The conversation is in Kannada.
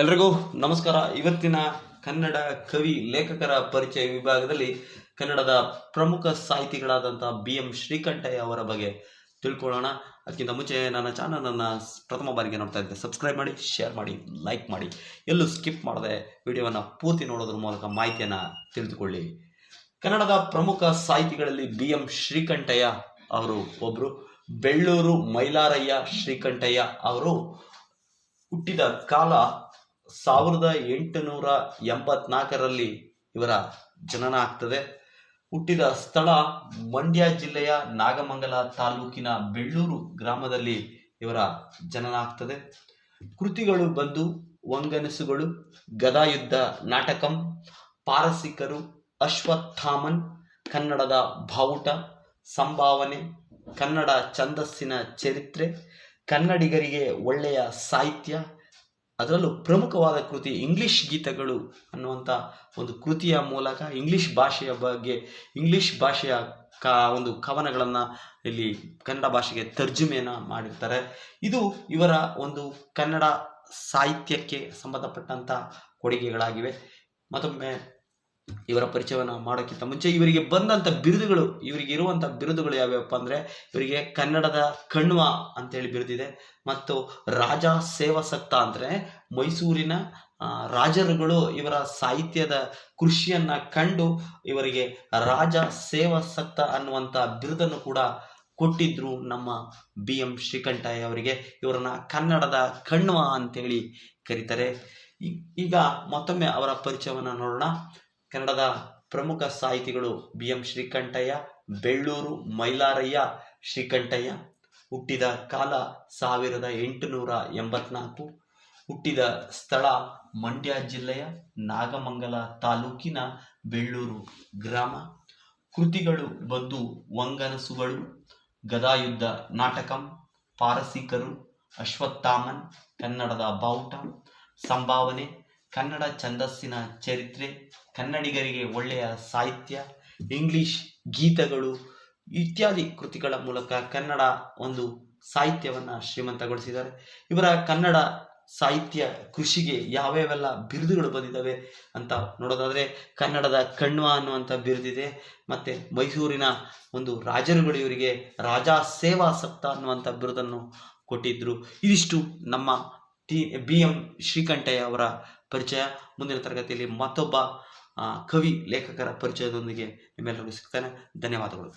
ಎಲ್ರಿಗೂ ನಮಸ್ಕಾರ. ಇವತ್ತಿನ ಕನ್ನಡ ಕವಿ, ಲೇಖಕರ ಪರಿಚಯ ವಿಭಾಗದಲ್ಲಿ ಕನ್ನಡದ ಪ್ರಮುಖ ಸಾಹಿತಿಗಳಾದಂಥ ಬಿ ಎಂ ಶ್ರೀಕಂಠಯ್ಯ ಅವರ ಬಗ್ಗೆ ತಿಳ್ಕೊಳ್ಳೋಣ. ಅದಕ್ಕಿಂತ ಮುಂಚೆ ನನ್ನ ಚಾನಲನ್ನು ಪ್ರಥಮ ಬಾರಿಗೆ ನೋಡ್ತಾ ಇದ್ದೆ. ಸಬ್ಸ್ಕ್ರೈಬ್ ಮಾಡಿ ಶೇರ್ ಮಾಡಿ ಲೈಕ್ ಮಾಡಿ. ಎಲ್ಲೂ ಸ್ಕಿಪ್ ಮಾಡದೆ ವಿಡಿಯೋವನ್ನು ಪೂರ್ತಿ ನೋಡೋದ್ರ ಮೂಲಕ ಮಾಹಿತಿಯನ್ನು ತಿಳಿದುಕೊಳ್ಳಿ. ಕನ್ನಡದ ಪ್ರಮುಖ ಸಾಹಿತಿಗಳಲ್ಲಿ ಬಿ ಎಂ ಶ್ರೀಕಂಠಯ್ಯ ಅವರು ಒಬ್ಬರು ಬೆಳ್ಳೂರು ಮೈಲಾರಯ್ಯ ಶ್ರೀಕಂಠಯ್ಯ ಅವರು ಹುಟ್ಟಿದ ಕಾಲ ಸಾವಿರದ ಎಂಟುನೂರ ಎಂಬತ್ನಾಲ್ಕರಲ್ಲಿ ಇವರ ಜನನ ಆಗ್ತದೆ. ಹುಟ್ಟಿದ ಸ್ಥಳ ಮಂಡ್ಯ ಜಿಲ್ಲೆಯ ನಾಗಮಂಗಲ ತಾಲೂಕಿನ ಬೆಳ್ಳೂರು ಗ್ರಾಮದಲ್ಲಿ ಇವರ ಜನನ ಆಗ್ತದೆ. ಕೃತಿಗಳು ಬಂದು ಒಂಗನಸುಗಳು, ಗದಾಯುದ್ಧ ನಾಟಕಂ, ಪಾರಸಿಕರು, ಅಶ್ವತ್ಥಾಮನ್, ಕನ್ನಡದ ಬಾವುಟ, ಸಂಭಾವನೆ, ಕನ್ನಡ ಛಂದಸ್ಸಿನ ಚರಿತ್ರೆ, ಕನ್ನಡಿಗರಿಗೆ ಒಳ್ಳೆಯ ಸಾಹಿತ್ಯ ಅದರಲ್ಲೂ ಪ್ರಮುಖವಾದ ಕೃತಿ ಇಂಗ್ಲಿಷ್ ಗೀತಗಳು ಅನ್ನುವಂಥ ಒಂದು ಕೃತಿಯ ಮೂಲಕ ಇಂಗ್ಲಿಷ್ ಭಾಷೆಯ ಬಗ್ಗೆ ಇಂಗ್ಲಿಷ್ ಭಾಷೆಯ ಕ, ಒಂದು ಕವನಗಳನ್ನು ಇಲ್ಲಿ ಕನ್ನಡ ಭಾಷೆಗೆ ತರ್ಜುಮೆಯನ್ನು ಮಾಡಿರ್ತಾರೆ. ಇದು ಇವರ ಒಂದು ಕನ್ನಡ ಸಾಹಿತ್ಯಕ್ಕೆ ಸಂಬಂಧಪಟ್ಟಂಥ ಕೊಡುಗೆಗಳಾಗಿವೆ. ಮತ್ತೊಮ್ಮೆ ಇವರ ಪರಿಚಯವನ್ನು ಮಾಡೋಕ್ಕಿಂತ ಮುಂಚೆ ಇವರಿಗೆ ಬಂದಂಥ ಬಿರುದುಗಳು, ಇವರಿಗೆ ಇರುವಂಥ ಬಿರುದುಗಳು ಯಾವ್ಯಾವಪ್ಪ ಅಂದರೆ, ಇವರಿಗೆ ಕನ್ನಡದ ಕಣ್ವ ಅಂತೇಳಿ ಬಿರುದಿದೆ. ಮತ್ತು ರಾಜ ಸೇವಸಕ್ತ ಅಂದರೆ ಮೈಸೂರಿನ ರಾಜರುಗಳು ಇವರ ಸಾಹಿತ್ಯದ ಕೃಷಿಯನ್ನ ಕಂಡು ಇವರಿಗೆ ರಾಜ ಸೇವಸಕ್ತ ಅನ್ನುವಂಥ ಬಿರುದನ್ನು ಕೂಡ ಕೊಟ್ಟಿದ್ರು ನಮ್ಮ ಬಿ ಎಂ ಶ್ರೀಕಂಠಯ್ಯ ಅವರಿಗೆ. ಇವರನ್ನ ಕನ್ನಡದ ಕಣ್ವ ಅಂತೇಳಿ ಕರೀತಾರೆ. ಈಗ ಮತ್ತೊಮ್ಮೆ ಅವರ ಪರಿಚಯವನ್ನು ನೋಡೋಣ. ಕನ್ನಡದ ಪ್ರಮುಖ ಸಾಹಿತಿಗಳು ಬಿ ಎಂ ಶ್ರೀಕಂಠಯ್ಯ, ಬೆಳ್ಳೂರು ಮೈಲಾರಯ್ಯ ಶ್ರೀಕಂಠಯ್ಯ. ಹುಟ್ಟಿದ ಕಾಲ ಸಾವಿರದ ಎಂಟುನೂರ ಎಂಬತ್ನಾಲ್ಕು. ಹುಟ್ಟಿದ ಸ್ಥಳ ಮಂಡ್ಯ ಜಿಲ್ಲೆಯ ನಾಗಮಂಗಲ ತಾಲೂಕಿನ ಬೆಳ್ಳೂರು ಗ್ರಾಮ. ಕೃತಿಗಳು ಬಂದು ವಂಗನಸುಗಳು, ಗದಾಯುದ್ಧ ನಾಟಕಂ, ಪಾರಸಿಕರು, ಅಶ್ವತ್ಥಾಮನ್, ಕನ್ನಡದ ಬಾವುಟ, ಸಂಭಾವನೆ ಕನ್ನಡ ಛಂದಸ್ಸಿನ ಚರಿತ್ರೆ, ಕನ್ನಡಿಗರಿಗೆ ಒಳ್ಳೆಯ ಸಾಹಿತ್ಯ, ಇಂಗ್ಲಿಷ್ ಗೀತಗಳು ಇತ್ಯಾದಿ ಕೃತಿಗಳ ಮೂಲಕ ಕನ್ನಡ ಒಂದು ಸಾಹಿತ್ಯವನ್ನು ಶ್ರೀಮಂತಗೊಳಿಸಿದ್ದಾರೆ. ಇವರ ಕನ್ನಡ ಸಾಹಿತ್ಯ ಕೃಷಿಗೆ ಯಾವ್ಯಾವೆಲ್ಲ ಬಿರುದುಗಳು ಬಂದಿದ್ದಾವೆ ಅಂತ ನೋಡೋದಾದರೆ ಕನ್ನಡದ ಕಣ್ವ ಅನ್ನುವಂಥ ಬಿರುದಿದೆ, ಮತ್ತು ಮೈಸೂರಿನ ಒಂದು ರಾಜರುಗಳು ಇವರಿಗೆ ಸೇವಾ ಸಪ್ತ ಅನ್ನುವಂಥ ಬಿರುದನ್ನು ಕೊಟ್ಟಿದ್ದರು ಇದಿಷ್ಟು ನಮ್ಮ ಟಿ, ಬಿ ಎಂ ಶ್ರೀಕಂಠಯ್ಯ ಅವರ ಪರಿಚಯ. ಮುಂದಿನ ತರಗತಿಯಲ್ಲಿ ಮತ್ತೊಬ್ಬ ಕವಿ ಲೇಖಕರ ಪರಿಚಯದೊಂದಿಗೆ ನಿಮ್ಮೆಲ್ಲರಿಗೂ ಸಿಗ್ತಾನೆ. ಧನ್ಯವಾದಗಳು.